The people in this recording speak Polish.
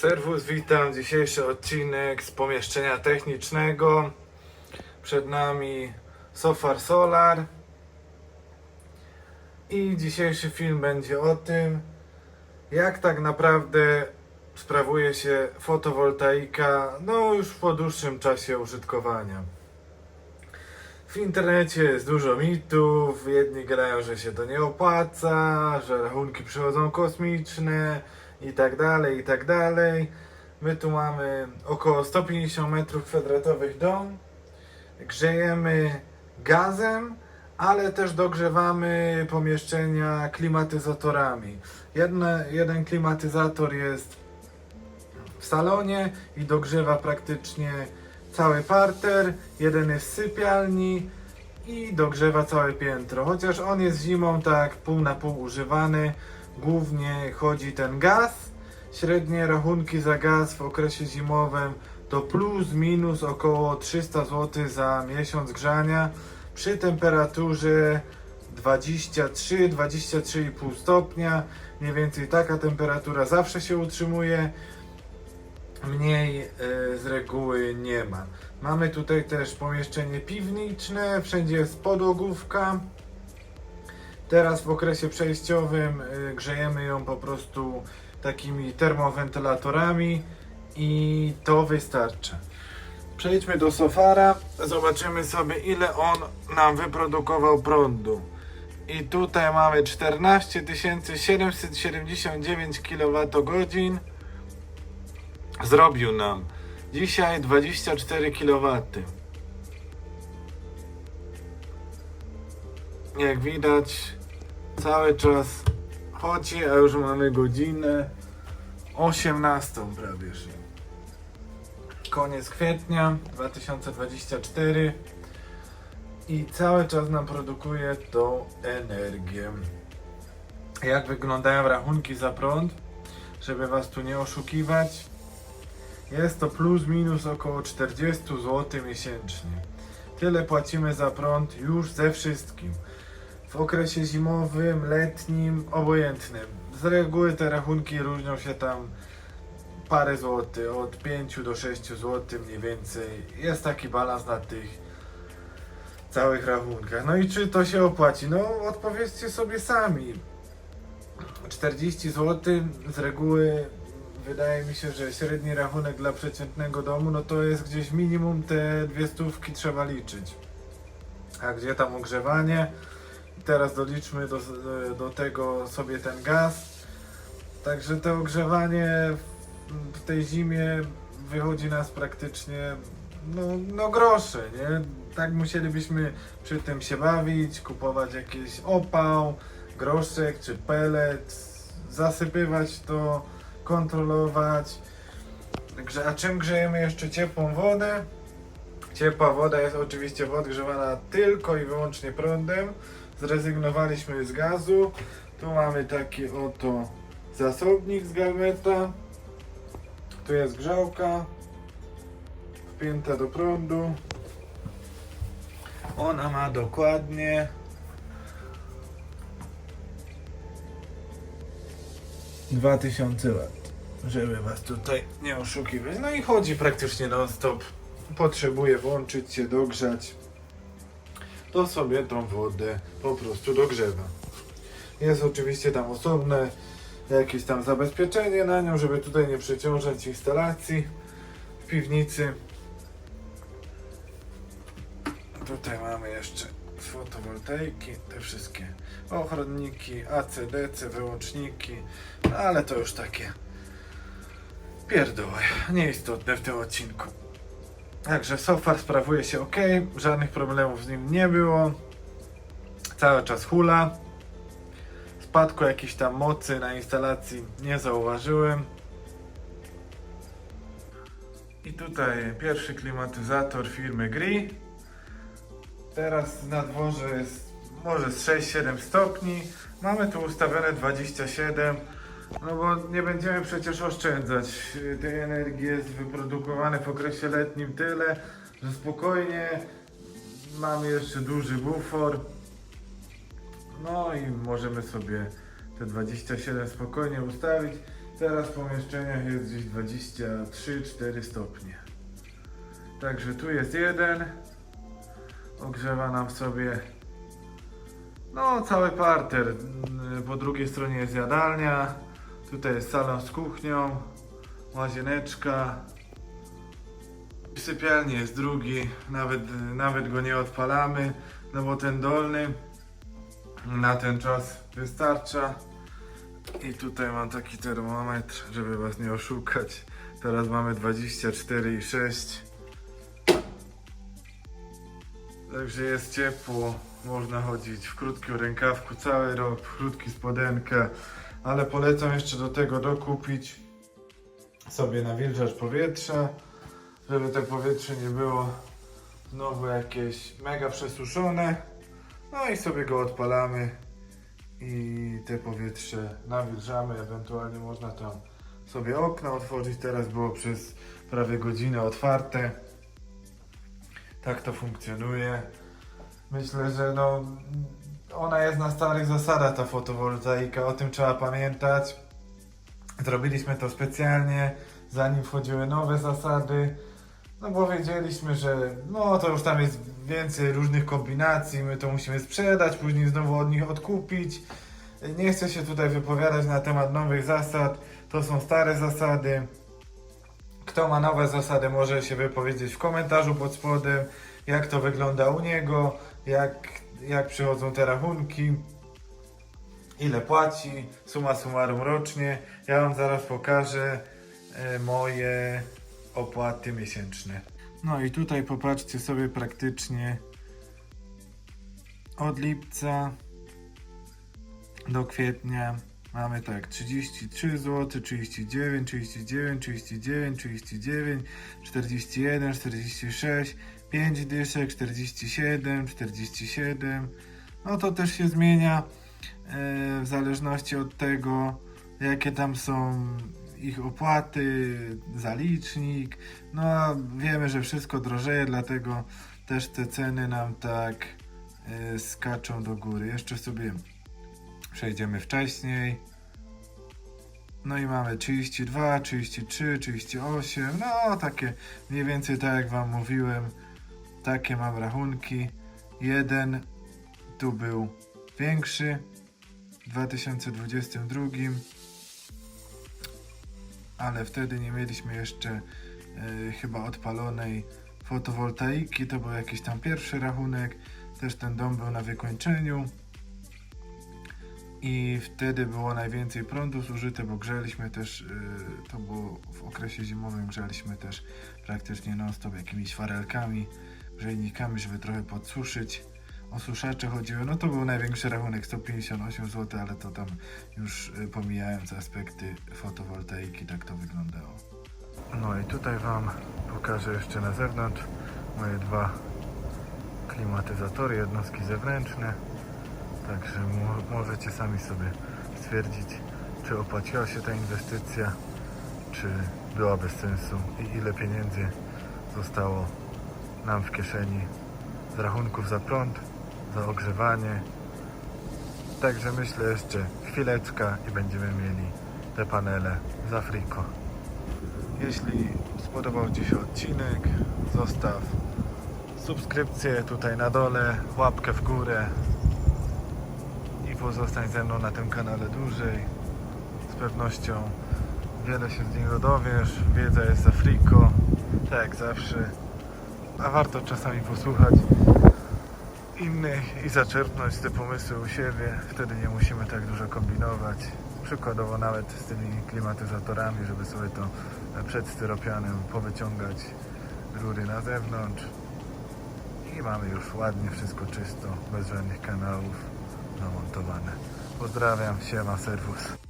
Serwus, witam. Dzisiejszy odcinek z pomieszczenia technicznego. Przed nami Sofar Solar. I dzisiejszy film będzie o tym, jak tak naprawdę sprawuje się fotowoltaika, no już po dłuższym czasie użytkowania. W internecie jest dużo mitów, jedni gadają, że się to nie opłaca, że rachunki przychodzą kosmiczne i tak dalej, i tak dalej. My tu mamy około 150 metrów kwadratowych dom, grzejemy gazem, ale też dogrzewamy pomieszczenia klimatyzatorami. Jedne, jeden klimatyzator jest w salonie i dogrzewa praktycznie cały parter, jeden jest w sypialni i dogrzewa całe piętro. Chociaż on jest zimą tak pół na pół używany, głównie chodzi ten gaz. Średnie rachunki za gaz w okresie zimowym to plus minus około 300 zł za miesiąc grzania przy temperaturze 23-23,5 stopnia. Mniej więcej taka temperatura zawsze się utrzymuje mniej e, z reguły nie ma. Mamy tutaj też pomieszczenie piwniczne, wszędzie jest podłogówka. Teraz w okresie przejściowym e, grzejemy ją po prostu takimi termowentylatorami i to wystarcza. Przejdźmy do sofara, zobaczymy sobie ile on nam wyprodukował prądu. I tutaj mamy 14 779 kWh zrobił nam dzisiaj 24 kW. Jak widać, cały czas chodzi, a już mamy godzinę 18 prawie. że. Koniec kwietnia 2024 i cały czas nam produkuje tą energię. Jak wyglądają rachunki za prąd? Żeby Was tu nie oszukiwać, jest to plus minus około 40 zł miesięcznie. Tyle płacimy za prąd już ze wszystkim. W okresie zimowym, letnim, obojętnym. Z reguły te rachunki różnią się tam parę złotych, od 5 do 6 zł mniej więcej. Jest taki balans na tych całych rachunkach. No i czy to się opłaci? No odpowiedzcie sobie sami. 40 zł z reguły wydaje mi się, że średni rachunek dla przeciętnego domu, no to jest gdzieś minimum te dwie stówki trzeba liczyć. A gdzie tam ogrzewanie? Teraz doliczmy do, do tego sobie ten gaz. Także to ogrzewanie w, tej zimie wychodzi nas praktycznie no, no grosze, nie? Tak musielibyśmy przy tym się bawić, kupować jakiś opał, groszek czy pelet, zasypywać to, kontrolować. A czym grzejemy jeszcze ciepłą wodę? Ciepła woda jest oczywiście podgrzewana tylko i wyłącznie prądem. Zrezygnowaliśmy z gazu. Tu mamy taki oto zasobnik z galmeta. Tu jest grzałka wpięta do prądu. Ona ma dokładnie 2000 lat, żeby was tutaj nie oszukiwać. No i chodzi praktycznie non stop. Potrzebuje włączyć się, dogrzać. To sobie tą wodę po prostu dogrzewa. Jest oczywiście tam osobne jakieś tam zabezpieczenie na nią, żeby tutaj nie przeciążać instalacji w piwnicy. Tutaj mamy jeszcze fotowoltaiki, te wszystkie ochronniki, ACDC, wyłączniki, no ale to już takie pierdoły, nieistotne w tym odcinku. Także sofar sprawuje się ok, żadnych problemów z nim nie było. Cały czas hula. Spadku jakiejś tam mocy na instalacji nie zauważyłem. I tutaj pierwszy klimatyzator firmy Gri. Teraz na dworze jest może z 6-7 stopni. Mamy tu ustawione 27. No bo nie będziemy przecież oszczędzać. Tej energii jest wyprodukowane w okresie letnim tyle, że spokojnie mamy jeszcze duży bufor. No i możemy sobie te 27 spokojnie ustawić. Teraz w pomieszczeniach jest gdzieś 23-4 stopnie. Także tu jest jeden. Ogrzewa nam sobie no cały parter. Po drugiej stronie jest jadalnia. Tutaj jest salon z kuchnią. Łazieneczka. W sypialni jest drugi. Nawet, nawet go nie odpalamy. No bo ten dolny na ten czas wystarcza. I tutaj mam taki termometr, żeby was nie oszukać. Teraz mamy 24,6. Także jest ciepło, można chodzić w krótkim rękawku cały rok, w krótki spodenkę, ale polecam jeszcze do tego dokupić sobie nawilżacz powietrza, żeby to powietrze nie było znowu jakieś mega przesuszone. No i sobie go odpalamy i te powietrze nawilżamy, ewentualnie można tam sobie okno otworzyć, teraz było przez prawie godzinę otwarte. Tak to funkcjonuje. Myślę, że no, ona jest na starych zasadach ta fotowoltaika, o tym trzeba pamiętać. Zrobiliśmy to specjalnie, zanim wchodziły nowe zasady. No bo wiedzieliśmy, że no to już tam jest więcej różnych kombinacji, my to musimy sprzedać, później znowu od nich odkupić. Nie chcę się tutaj wypowiadać na temat nowych zasad, to są stare zasady. Kto ma nowe zasady, może się wypowiedzieć w komentarzu pod spodem, jak to wygląda u niego, jak, jak przychodzą te rachunki, ile płaci, suma summarum rocznie. Ja Wam zaraz pokażę e, moje opłaty miesięczne. No i tutaj popatrzcie sobie praktycznie od lipca do kwietnia mamy tak 33 zł, 39, 39, 39, 39, 41, 46, 5 dyszek, 47, 47. No to też się zmienia e, w zależności od tego, jakie tam są ich opłaty, zalicznik. No a wiemy, że wszystko drożeje, dlatego też te ceny nam tak e, skaczą do góry. Jeszcze sobie przejdziemy wcześniej. No i mamy 32, 33, 38, no takie mniej więcej tak jak Wam mówiłem, takie mam rachunki. Jeden tu był większy. W 2022, ale wtedy nie mieliśmy jeszcze e, chyba odpalonej fotowoltaiki, to był jakiś tam pierwszy rachunek, też ten dom był na wykończeniu. I wtedy było najwięcej prądu zużyte, bo grzeliśmy też, yy, to było w okresie zimowym, grzeliśmy też praktycznie non-stop jakimiś farelkami, grzejnikami, żeby trochę podsuszyć. O suszacze chodziło, no to był największy rachunek, 158 zł, ale to tam już yy, pomijając aspekty fotowoltaiki, tak to wyglądało. No i tutaj Wam pokażę jeszcze na zewnątrz moje dwa klimatyzatory, jednostki zewnętrzne. Także mo- możecie sami sobie stwierdzić, czy opłaciła się ta inwestycja, czy była bez sensu i ile pieniędzy zostało nam w kieszeni z rachunków za prąd, za ogrzewanie. Także myślę jeszcze chwileczka i będziemy mieli te panele z Afriko. Jeśli spodobał Ci się odcinek, zostaw subskrypcję tutaj na dole, łapkę w górę i pozostań ze mną na tym kanale dłużej. Z pewnością wiele się z niego dowiesz. Wiedza jest za friko, tak jak zawsze. A warto czasami posłuchać innych i zaczerpnąć te pomysły u siebie. Wtedy nie musimy tak dużo kombinować. Przykładowo nawet z tymi klimatyzatorami, żeby sobie to przed styropianem powyciągać rury na zewnątrz. I mamy już ładnie wszystko czysto, bez żadnych kanałów namontowane. Pozdrawiam, siema, serwus.